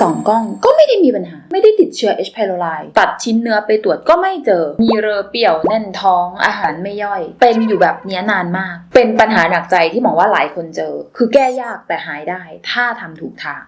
ส่องกล้องก็ไม่ได้มีปัญหา ไม่ได้ติดเชื้อ H. pylori ตัดชิ้นเนื้อไปตรวจก็ไม่เจอ มีเรอเปี่ยวแน่นท้องอาหารไม่ย่อย เป็นอยู่แบบเนี้ยนานมาก เป็นปัญหาหนักใจที่หมอว่าหลายคนเจอ คือแก้ยากแต่หายได้ ถ้าทำถูกทาง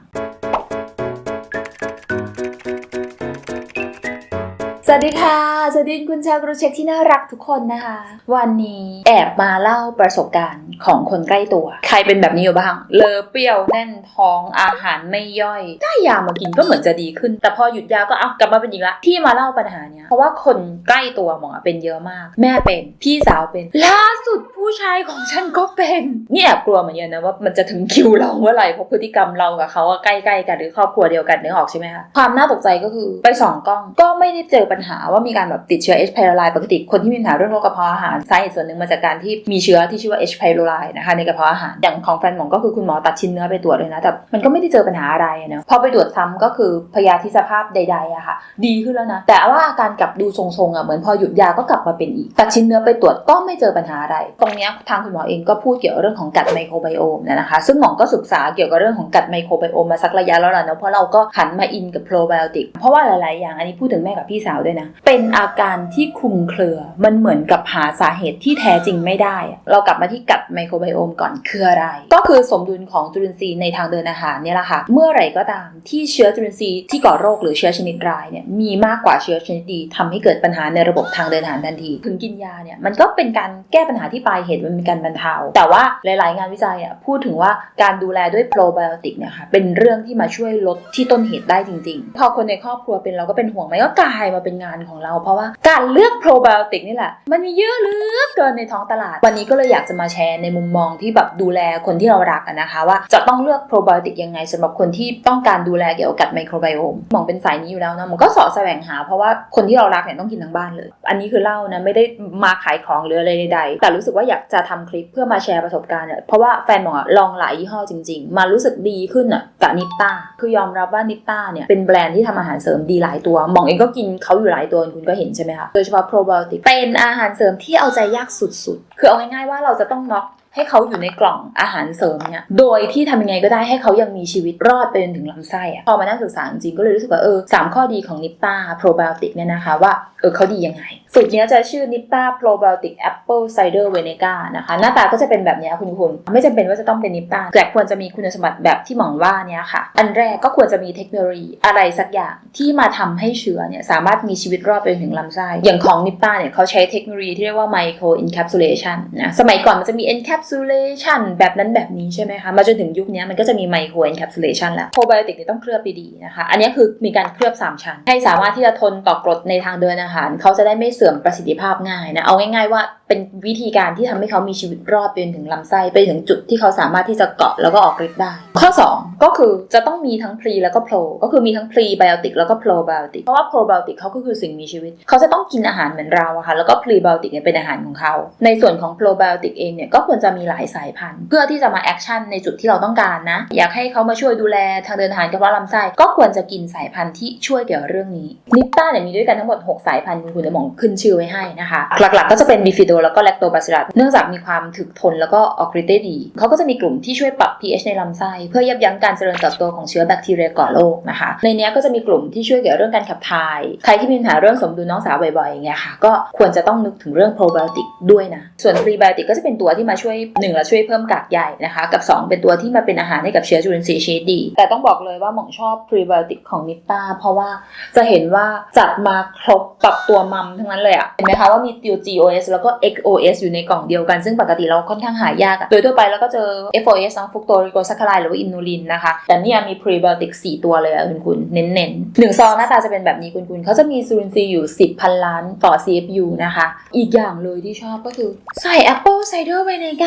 วัสดีค่ะ สวัสดีคุณชาวกรูเช็คที่น่ารักทุกคนนะคะ วันนี้แอบมาเล่าประสบการณ์ของคนใกล้ตัว ใครเป็นแบบนี้อยู่บ้าง เลอเปรี้ยวแน่นท้องอาหารไม่ย่อยได้ยามากินก็เหมือนจะดีขึ้น แต่พอหยุดยาก็เอากลับมาเป็นอีกละที่มาเล่าปัญหาเนี้ยเพราะว่าคนใกล้ตัวหมอเป็นเยอะมาก แม่เป็นพี่สาวเป็นล่าสุดผู้ชายของฉันก็เป็นนี่แอบกลัวเหมือนกันนะว่ามันจะถึงคิวเราเมื่อไหร่เพราะพฤติกรรมเรากับเขาใกล้ๆกันหรือครอบครัวเดียวกันนึกออกใช่ไหมคะความน่าตกใจก็คือไปส่องกล้องก็ไม่ได้เจอปัญหาว่ามีการแบบติดเชื้อ H. pylori ปกติคนที่มีปัญหาเรื่องโรคกระเพาะอาหารสาเหตุส่วนหนึ่งมาจากการที่มีเชื้อที่ชื่อว่า H. pylori นะคะในกระเพาะอาหารอย่างของแฟนหมองก็คือคุณหมอตัดชิ้นเนื้อไปตรวจเลยนะแต่มันก็ไม่ได้เจอปัญหาอะไรเนะพอไปตรวจซ้ำก็คือพยาธิสภาพใดๆอะค่ะ ดีขึ้นแล้วนะ แต่ว่าอาการกลับดูทรงๆอะเหมือนพอหยุดยาก็กลับมาเป็นอีก ตัดชิ้นเนื้อไปตรวจก็ไม่เจอปัญหาอะไร ตรงเนี้ยทางคุณหมอเองก็พูดเกี่ยวกับเรื่องของกัดไมโครไบโอมนะคะ ซึ่งหมอก็ศึกษาเกี่ยวกับเรื่องของกัดไมโครไบโอมมาสักระยะแล้วล่ะเนาะเพราะเราก็หันมาอินกับโปรไบโอติกเพราะว่าหลายๆอย่างอันนี้พูดถึงแม่กับพี่สาวด้วยนะ เป็นอาการที่คลุมเครือ มันเหมือนกับหาสาเหตุที่แท้จริงไม่ได้ เรากลับมาที่กัดไมโครไบโอมก่อนคืออะไร ก็คือสมดุลของจุลินทรีย์ในทางเดินอาหารเนี่ยแหละค่ะ เมื่อไหร่ก็ตามที่เชื้อจุลินทรีย์ที่ก่อโรคหรือเชื้อชนิดร้ายเนี่ยมีมากกว่าเชื้อชนิดดีทำให้เกิดปัญหาในระบบทางเดินอาหารทันที ถึงกินยาเนี่ยมันก็เป็นการแก้ปัญหาที่ปลายเหตุมันเป็นการบรรเทา แต่ว่าหลาย ๆ งานวิจัยอะพูดถึงว่าการดูแลด้วยโปรไบโอติกเนี่ยค่ะเป็นเรื่องที่มาช่วยลดที่ต้นเหตุได้จริง ๆ พอคนในครอบครัวเป็นเราก็เป็นห่วงไหมก็กลายมาเป็นงานของเรา เพราะว่าการเลือกโปรไบโอติกนี่แหละ มันมีเยอะเหลือเกินในท้องตลาด วันนี้ก็เลยอยากจะมาแชร์ในมุมมองที่แบบดูแลคนที่เรารักนะคะ ว่าจะต้องเลือกโปรไบโอติกยังไงสำหรับคนที่ต้องการดูแลเกี่ยวกับไมโครไบโอมมองเป็นสายนี้อยู่แล้วเนาะมันก็สาะแสวงหา เพราะว่าคนที่เรารักเนี่ยต้องกินทั้งบ้านเลย อันนี้คือเล่านะไม่ได้มาขายของหรืออะไรใดๆแต่รู้สึกว่าอยากจะทำคลิปเพื่อมาแชร์ประสบการณ์เนี่ยเพราะว่าแฟนหมองลองหลายยี่ห้อจริง ๆ มารู้สึกดีขึ้นอะกับนิต้าคือยอมรับว่านิต้าเนี่ยเป็นแบรนด์ที่ทำอาหารเสริมดีหลายตัว หมองเองก็กินเขาอยู่หลายตัวคุณก็เห็นใช่ไหมคะ โดยเฉพาะโปรไบโอติกเป็นอาหารเสริมที่เอาใจยากสุดๆ คือเอาง่ายๆว่าเราจะต้องน็อก ให้เขาอยู่ในกล่องอาหารเสริมเนี่ยโดยที่ทำยังไงก็ได้ให้เขายังมีชีวิตรอดไปจนถึงลำไส้อะพอมานั่งศึกษาจริงก็เลยรู้สึกว่าเออสามข้อดีของนิปตาโปรไบโอติกเนี่ยนะคะว่าเออเขาดียังไง สูตรนี้จะชื่อนิปตาโปรไบโอติกแอปเปิลไซเดอร์เวเนกานะคะหน้าตาก็จะเป็นแบบนี้คุณคุณไม่จำเป็นว่าจะต้องเป็นนิปตาแต่ควรจะมีคุณสมบัติแบบที่หมองว่าเนี่ยค่ะ อันแรกก็ควรจะมีเทคโนโลยีอะไรสักอย่างที่มาทำให้เชื้อเนี่ยสามารถมีชีวิตรอดไปจนถึงลำไส้อย่างของนิปตาเนี่ยเขาใช้เทคโนโลยีที่เรียกว่าไมโครอินแคปซูลเลชันนะสมัยก่อนมันจะมี encapsulation แบบนั้นแบบนี้ใช่ไหมคะ มาจนถึงยุคนี้มันก็จะมีไมโคร encapsulation แล้วโปรไบโอติกต้องเคลือบดีๆนะคะ อันนี้คือมีการเคลือบ 3 ชั้น ให้สามารถที่จะทนต่อกรดในทางเดินอาหาร เขาจะได้ไม่เสื่อมประสิทธิภาพง่ายนะ เอาง่ายๆว่าเป็นวิธีการที่ทำให้เขามีชีวิตรอดไปถึงลำไส้ไปถึงจุดที่เขาสามารถที่จะเกาะแล้วก็ออกฤทธิ์ได้ ข้อ 2 ก็คือจะต้องมีทั้งพรีแล้วก็โปรก็คือมีทั้งพรีไบโอติกแล้วก็โปรไบโอติกเพราะว่าโปรไบโอติกเขาก็คือสิ่งมีชีวิต เขาจะต้องกินอาหารเหมือนเราอะค่ะแล้วก็พรีไบโอติกเนี่ยเป็นอาหารของเขา ในส่วนของโปรไบโอติกเองเนี่ยก็ควรจะมีหลายสายพันธุ์ เพื่อที่จะมาแอคชั่นในจุดที่เราต้องการนะ อยากให้เขามาช่วยดูแลทางเดินอาหารกระเพาะลำไส้ก็ควรจะกินสายพันธุ์ที่ช่วยเกี่ยวกับเรื่องนี้นิปต้าเนี่ยมีด้วยกันทั้งหมด 6 สายพันธุ์คุณคุณจะมองขึ้นชื่อไว้ให้นะคะ หลักๆ ก็จะเป็นบิฟิโดแล้วก็แลคโตบาซิลัสเนื่องจากมีความถึกทนแล้วก็ออกฤทธิ์ได้ดีเขาก็จะมีกลุ่มที่ช่วยปรับ pH ในลำไส้เพื่อยับยั้งการเจริญเติบโตของเชื้อแบคทีเรียก่อโรคนะคะ ในนี้ก็จะมีกลุ่มที่ช่วยเกี่ยวเรื่องการขับถ่ายใครที่มีปัญหาเรื่องสมดุลน้องสาวบ่อยๆอย่างเงี้ยค่ะก็ควรจะต้องนึกถึงเรื่องโปรไบโอติกด้วยนะส่วนพรีไบโอติกก็จะเป็นตัวที่มาช่วยหนึ่งละช่วยเพิ่มกากใยนะคะ กับสองเป็นตัวที่มาเป็นอาหารให้กับเชื้อจุลินทรีย์ชนิดดี แต่ต้องบอกเลยว่าหม่องชอบพรีไบโอติกของนิปตาเพราะว่าจะเห็นว่าจัดมาครบกับตัวมัมทั้งนั้นเลยอะเห็นไหมคะว่ามีตัว GOS แล้วก็ XOS อยู่ในกล่องเดียวกัน ซึ่งปกติเราค่อนข้างหายากอะโดยทั่วไปแล้วก็เจอ FOS ทั้งฟุกโตริโกซัคคารายหรือว่าอินูลินนะคะ แต่เนี่ยมีพรีไบโอติก4ตัวเลยอะคุณคุณเน้นๆหนึ่งซองหน้าตาจะเป็นแบบนี้คุณคุณเขาจะมีจุลินทรีย์อยู่ 10พันล้านต่อ CFU นะคะ อีกอย่างเลยที่ชอบก็คือใส่ Apple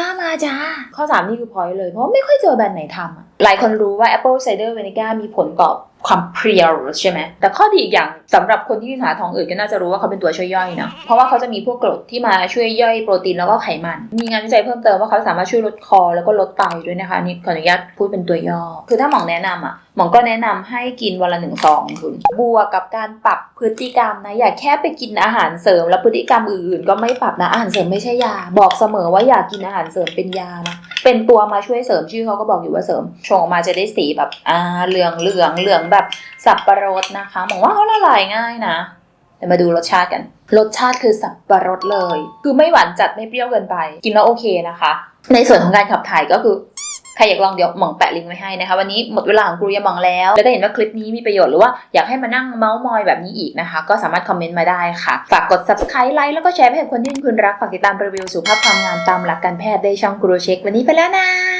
Cider Vinegar มาจ้า ข้อ 3 นี่คือพอยเลย เพราะไม่ค่อยเจอแบรนด์ไหนทำอะหลายคนรู้ว่า Apple Cider Vinegar มีผลต่อ ความเพรียวใช่ไหมแต่ข้อดีอีกอย่างสำหรับคนที่หาทองอืดก็น่าจะรู้ว่าเขาเป็นตัวช่วยย่อยเนาะเพราะว่าเขาจะมีพวกกรดที่มาช่วยย่อยโปรตีนแล้วก็ไขมัน มีงานวิจัยเพิ่มเติมว่าเขาสามารถช่วยลดคอ แล้วก็ลดไตด้วยนะคะนี่ขออนุญาตพูดเป็นตัวย่อ คือถ้าหมองแนะนำอะหมองก็แนะนำให้กินวันละหนึ่งซองคุณบวกกับการปรับพฤติกรรมนะอย่าแค่ไปกินอาหารเสริม แล้วพฤติกรรมอื่นๆ ก็ไม่ปรับนะอาหารเสริมไม่ใช่ยา บอกเสมอว่าอย่ากินอาหารเสริมเป็นยานะ เป็นตัวมาช่วยเสริมชื่อเขาก็บอกอยู่ว่าเสริมชงออกมาจะได้สีแบบอ่าเหลืองเหลืองเหลืองแบบสับปะรดนะคะมองว่าเขาละลายง่ายนะเดี๋ยวมาดูรสชาติกัน รสชาติคือสับปะรดเลย คือไม่หวานจัดไม่เปรี้ยวเกินไป กินแล้วโอเคนะคะ ในส่วนของการขับถ่ายก็คือ ใครอยากลองเดี๋ยวหม่องแปะลิงก์ไว้ให้นะคะ วันนี้หมดเวลาของกรูยาหมองแล้ว แล้วก็เห็นว่าคลิปนี้มีประโยชน์หรือว่าอยากให้มานั่งเมาส์มอยแบบนี้อีกนะคะ ก็สามารถคอมเมนต์มาได้ค่ะ ฝากกด subscribe ไลค์แล้วก็แชร์ให้กับคนที่คุณรัก ฝากติดตามรีวิวสุขภาพความงามตามหลักการแพทย์ได้ช่องกรูเช็ค วันนี้ไปแล้วนะ